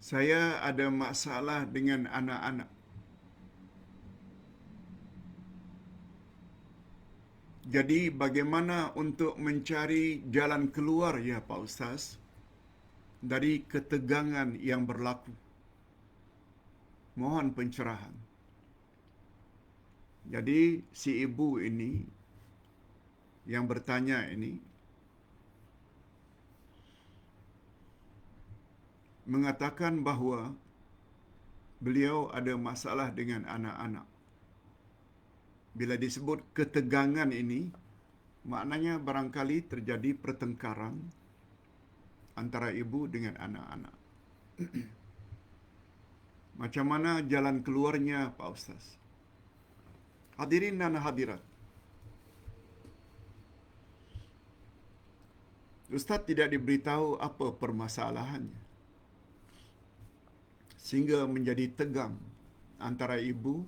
Saya ada masalah dengan anak-anak. Jadi bagaimana untuk mencari jalan keluar ya Pak Ustaz dari ketegangan yang berlaku? Mohon pencerahan. Jadi si ibu ini yang bertanya ini mengatakan bahawa beliau ada masalah dengan anak-anak. Bila disebut ketegangan ini, maknanya barangkali terjadi pertengkaran antara ibu dengan anak-anak. Macam mana jalan keluarnya Pak Ustaz? Hadirin dan hadirat. Ustaz tidak diberitahu apa permasalahannya. Sehingga menjadi tegang antara ibu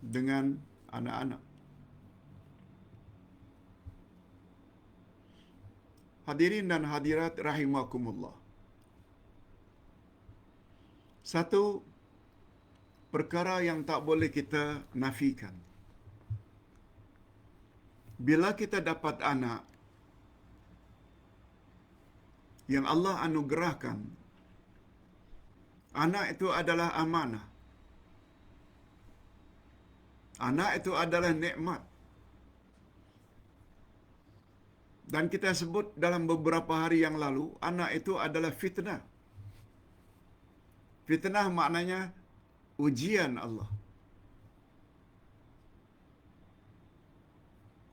dengan anak-anak. Hadirin dan hadirat rahimakumullah. Satu perkara yang tak boleh kita nafikan. Bila kita dapat anak yang Allah anugerahkan, anak itu adalah amanah. Anak itu adalah nikmat. Dan kita sebut dalam beberapa hari yang lalu, anak itu adalah fitnah. Fitnah maknanya ujian Allah.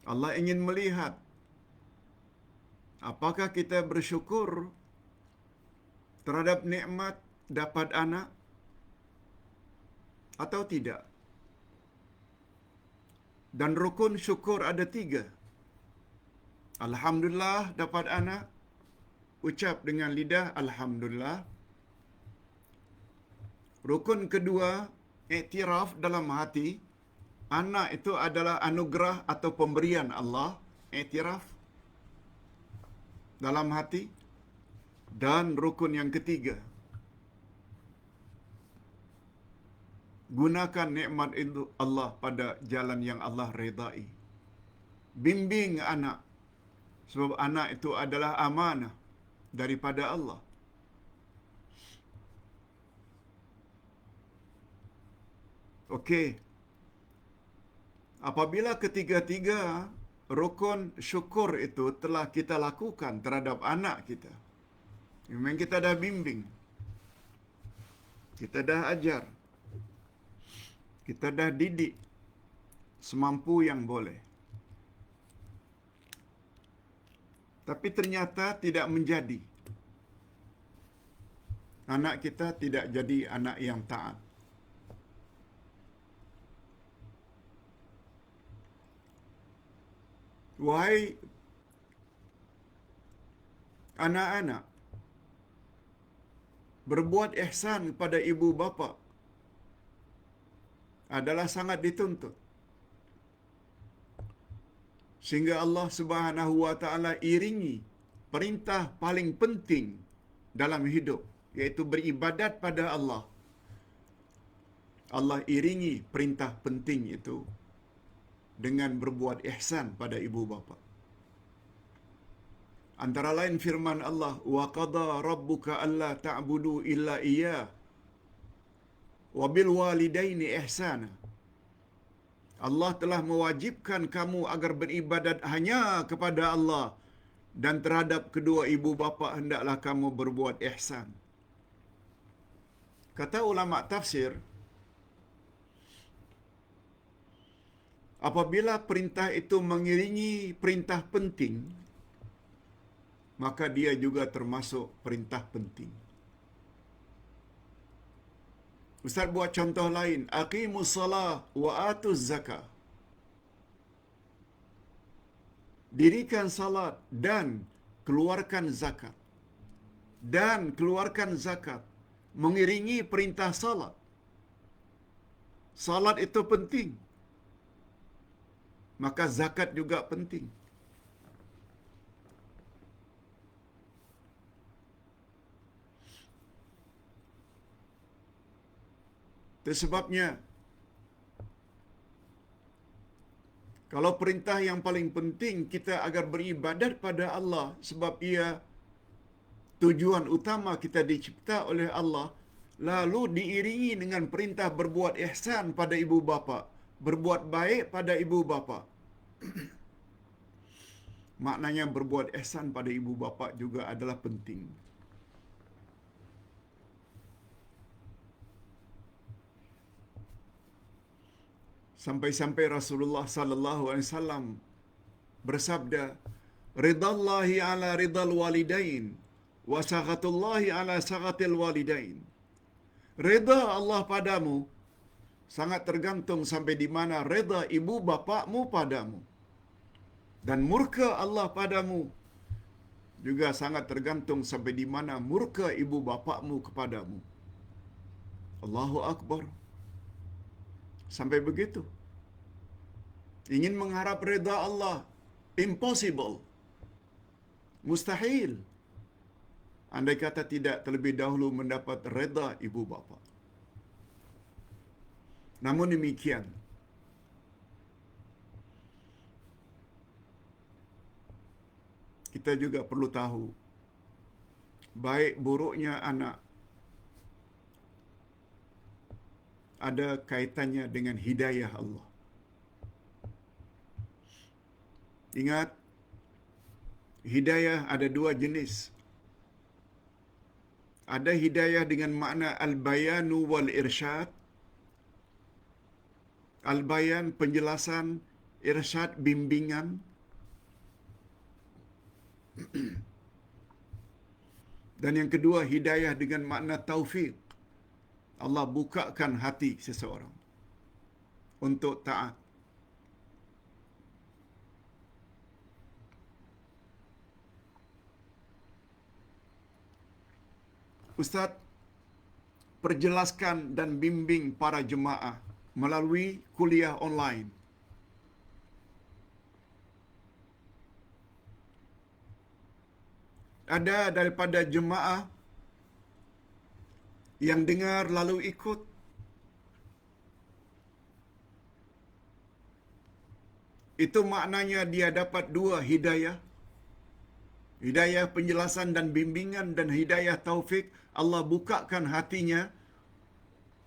Allah ingin melihat apakah kita bersyukur terhadap nikmat dapat anak atau tidak. Dan rukun syukur ada tiga. Alhamdulillah dapat anak. Ucap dengan lidah Alhamdulillah. Rukun kedua, iktiraf dalam hati. Anak itu adalah anugerah atau pemberian Allah. Iktiraf dalam hati. Dan rukun yang ketiga, gunakan nikmat itu Allah pada jalan yang Allah redai. Bimbing anak. Sebab anak itu adalah amanah daripada Allah. Okey. Apabila ketiga-tiga rukun syukur itu telah kita lakukan terhadap anak kita. Memang kita dah bimbing. Kita dah ajar. Kita dah didik semampu yang boleh. Tapi ternyata tidak menjadi. Anak kita tidak jadi anak yang taat. Wahai anak-anak, berbuat ihsan kepada ibu bapa adalah sangat dituntut. Sehingga Allah Subhanahu wa taala iringi perintah paling penting dalam hidup yaitu beribadat pada Allah. Allah iringi perintah penting itu dengan berbuat ihsan pada ibu bapa. Antara lain firman Allah, "Wa qada rabbuka alla ta'budu illa iyyah wa bil walidaini ihsana." Allah telah mewajibkan kamu agar beribadat hanya kepada Allah dan terhadap kedua ibu bapa hendaklah kamu berbuat ihsan. Kata ulama tafsir, apabila perintah itu mengiringi perintah penting, maka dia juga termasuk perintah penting. Ustaz buat contoh lain, aqimus salah wa atuz zakah. Dirikan salat dan keluarkan zakat. Dan keluarkan zakat mengiringi perintah salat. Salat itu penting. Maka zakat juga penting. Itu sebabnya kalau perintah yang paling penting kita agar beribadat pada Allah sebab ia tujuan utama kita dicipta oleh Allah lalu diiringi dengan perintah berbuat ihsan pada ibu bapa, berbuat baik pada ibu bapa. Maknanya berbuat ihsan pada ibu bapa juga adalah penting. Sampai-sampai Rasulullah sallallahu alaihi wasallam bersabda, "Ridallahi ala ridal walidain wa saghatullahi ala saghatil walidain." Reda Allah padamu sangat tergantung sampai di mana reda ibu bapakmu padamu. Dan murka Allah padamu juga sangat tergantung sampai di mana murka ibu bapakmu kepadamu. Allahu Akbar. Sampai begitu. Ingin mengharap reda Allah. Impossible. Mustahil. Andai kata tidak terlebih dahulu mendapat reda ibu bapa. Namun demikian, kita juga perlu tahu baik buruknya anak ada kaitannya dengan hidayah Allah. Ingat, hidayah ada dua jenis. Ada hidayah dengan makna al-bayanu wal irsyad. Al-bayan penjelasan, irsyad bimbingan. Dan yang kedua hidayah dengan makna taufik. Allah bukakan hati seseorang untuk taat. Ustaz perjelaskan dan bimbing para jemaah melalui kuliah online. Ada daripada jemaah yang dengar lalu ikut. Itu maknanya dia dapat dua hidayah. Hidayah penjelasan dan bimbingan dan hidayah taufik Allah bukakan hatinya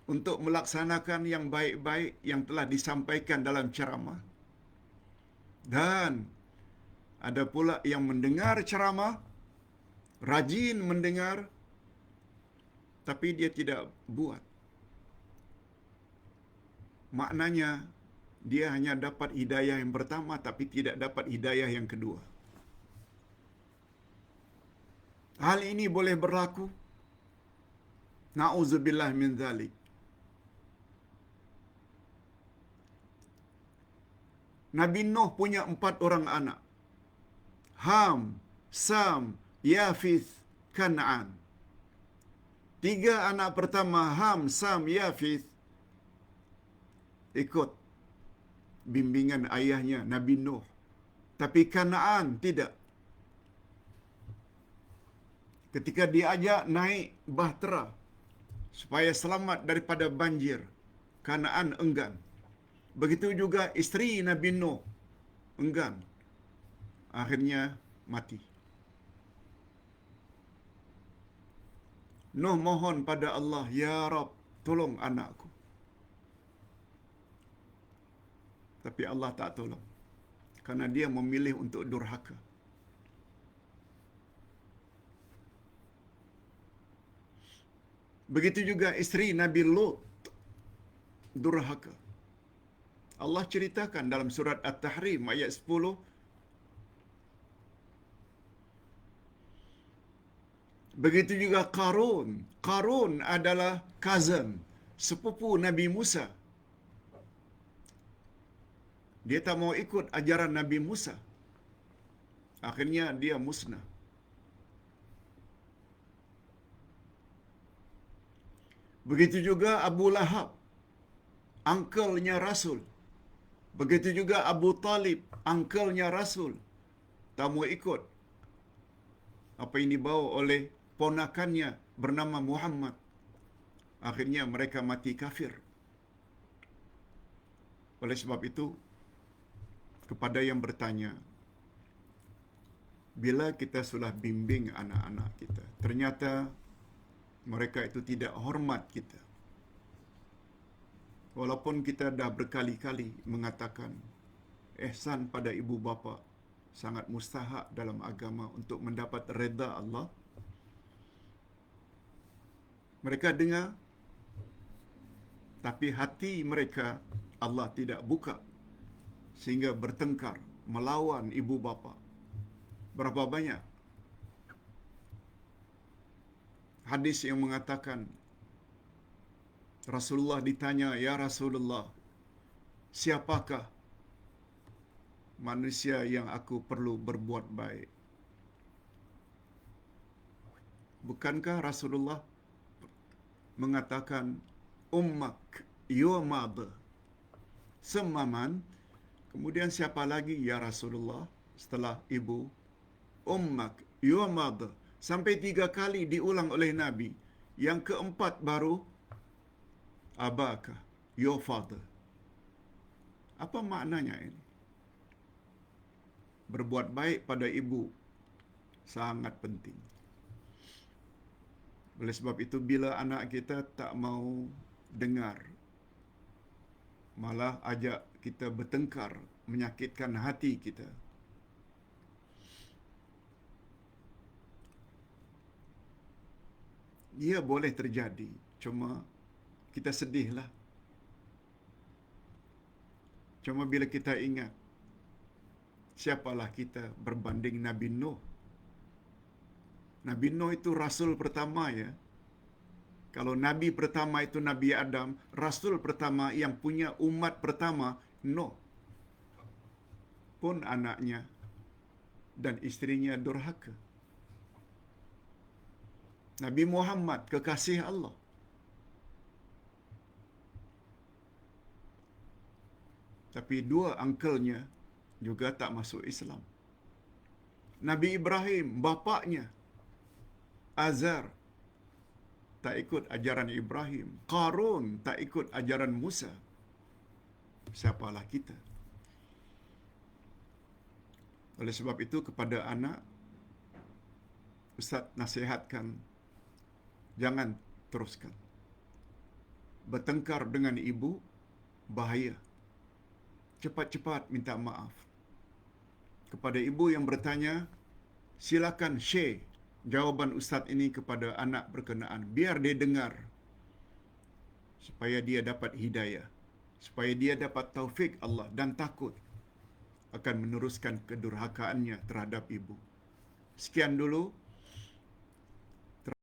untuk melaksanakan yang baik-baik yang telah disampaikan dalam ceramah. Dan ada pula yang mendengar ceramah, rajin mendengar, tapi dia tidak buat. Maknanya, dia hanya dapat hidayah yang pertama, tapi tidak dapat hidayah yang kedua. Hal ini boleh berlaku. Na'udzubillah min zalik. Nabi Nuh punya empat orang anak. Ham, Sam, Yafith, Kan'an. Tiga anak pertama Ham, Sam, Yafith ikut bimbingan ayahnya Nabi Nuh. Tapi Kan'an tidak. Ketika diajak naik bahtera supaya selamat daripada banjir, Kan'an enggan. Begitu juga isteri Nabi Nuh enggan. Akhirnya mati. Nuh mohon pada Allah, Ya Rab, tolong anakku. Tapi Allah tak tolong. Karena dia memilih untuk durhaka. Begitu juga isteri Nabi Lut durhaka. Allah ceritakan dalam surat At-Tahrim ayat 10 Begitu juga Qarun. Qarun adalah cousin, sepupu Nabi Musa. Dia tak mau ikut ajaran Nabi Musa. Akhirnya dia musnah. Begitu juga Abu Lahab, angkelnya Rasul. Begitu juga Abu Talib, angkelnya Rasul. Tak mau ikut apa yang dibawa oleh ponakannya bernama Muhammad. Akhirnya mereka mati kafir. Oleh sebab itu, kepada yang bertanya, bila kita sudah bimbing anak-anak kita, ternyata mereka itu tidak hormat kita. Walaupun kita dah berkali-kali mengatakan ihsan pada ibu bapa sangat mustahak dalam agama untuk mendapat reda Allah. Mereka dengar tapi hati mereka Allah tidak buka sehingga bertengkar melawan ibu bapa. Berapa banyak hadis yang mengatakan Rasulullah ditanya, "Ya Rasulullah, siapakah manusia yang aku perlu berbuat baik?" Bukankah Rasulullah mengatakan ummak your mother. Semaman kemudian siapa lagi? Ya Rasulullah setelah ibu. Ummak your mother. Sampai tiga kali diulang oleh Nabi. Yang keempat baru abaka your father. Apa maknanya ini? Berbuat baik pada ibu sangat penting oleh sebab itu bila anak kita tak mau dengar malah ajak kita bertengkar menyakitkan hati kita. Ia boleh terjadi cuma kita sedihlah. Cuma bila kita ingat siapalah kita berbanding Nabi Nuh Nabi Nuh itu rasul pertama ya. Kalau nabi pertama itu Nabi Adam, rasul pertama yang punya umat pertama Nuh. Pun anaknya dan istrinya durhaka. Nabi Muhammad kekasih Allah. Tapi dua angkelnya juga tak masuk Islam. Nabi Ibrahim, bapaknya Azar tak ikut ajaran Ibrahim. Qarun tak ikut ajaran Musa. Siapalah kita? Oleh sebab itu kepada anak Ustaz nasihatkan jangan teruskan. Bertengkar dengan ibu bahaya. Cepat-cepat minta maaf. Kepada ibu yang bertanya, silakan share jawaban ustaz ini kepada anak berkenaan. Biar dia dengar supaya dia dapat hidayah supaya dia dapat taufik Allah dan takut akan meneruskan kedurhakaannya terhadap ibu. Sekian dulu